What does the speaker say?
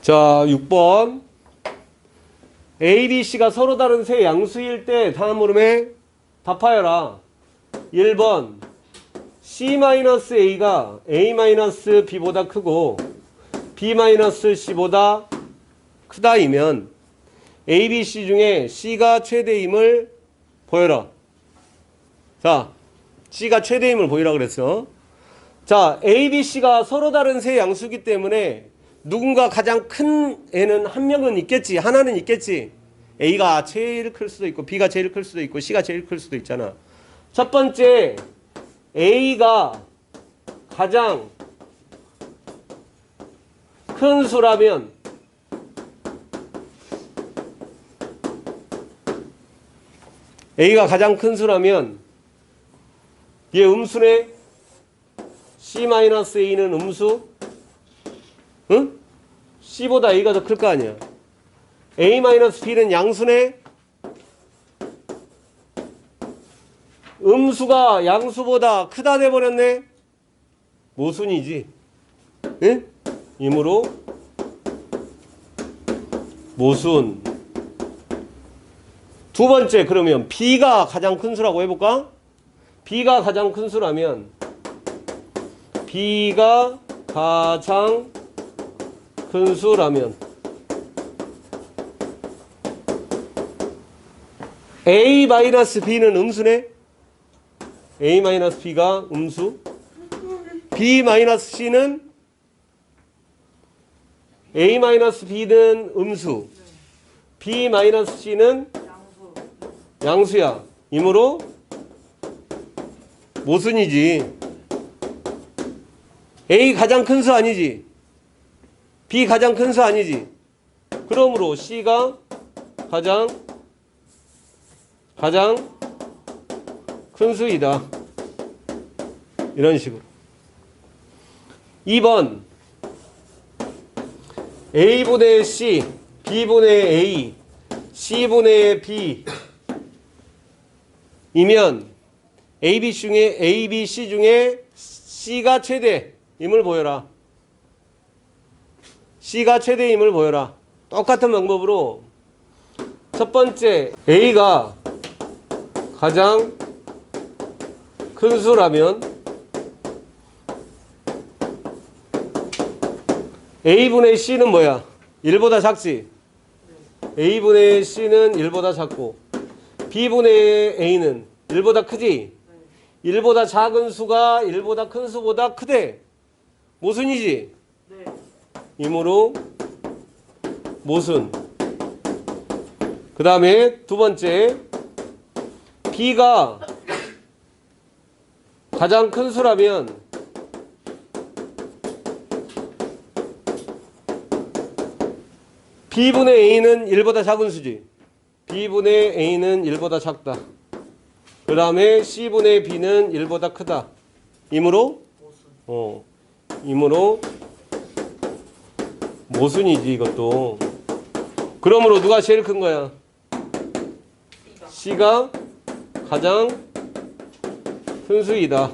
자, 6번. A, B, C가 서로 다른 세 양수일 때 다음 물음에 답하여라. 1번. C-A가 A-B보다 크고 B-C보다 크다이면 A, B, C 중에 C가 최대임을 보여라. 자, C가 최대임을 보이라 그랬어. 자, A, B, C가 서로 다른 세 양수기 때문에 누군가 가장 큰 애는 한 명은 있겠지. 하나는 있겠지. A가 제일 클 수도 있고 B가 제일 클 수도 있고 C가 제일 클 수도 있잖아. 첫 번째 A가 가장 큰 수라면 A가 가장 큰 수라면 얘 음수네 C-A는 음수 응? C보다 A가 더 클 거 아니야 A-B는 양수네 음수가 양수보다 크다 돼버렸네 모순이지 응? 이므로 모순 두 번째 그러면 B가 가장 큰 수라고 해볼까? B가 가장 큰 수라면 B가 가장 큰 수라면 A-B는 음수네? A-B가 음수 B-C는 A-B는 음수 B-C는 양수야. 이므로 모순이지. A 가장 큰 수 아니지. B 가장 큰 수 아니지. 그러므로 C가 가장 가장 큰 수이다. 이런 식으로. 2번 A분의 C, B분의 A, C분의 B 이면 A, B 중에 A, B, C 중에 C가 최대임을 보여라. C가 최대임을 보여라. 똑같은 방법으로 첫 번째 A가 가장 큰 수라면 A분의 C는 뭐야? 1보다 작지? A분의 C는 1보다 작고 B분의 A는 1보다 크지? 1보다 작은 수가 1보다 큰 수보다 크대. 모순이지? 네. 이므로 모순. 그 다음에 두 번째 B가 가장 큰 수라면 B분의 A는 1보다 작은 수지. B분의 A는 1보다 작다. 그 다음에 C분의 B는 1보다 크다. 이므로 어, 이므로 모순이지 이것도. 그러므로 누가 제일 큰 거야? C가 가장 큰 수이다.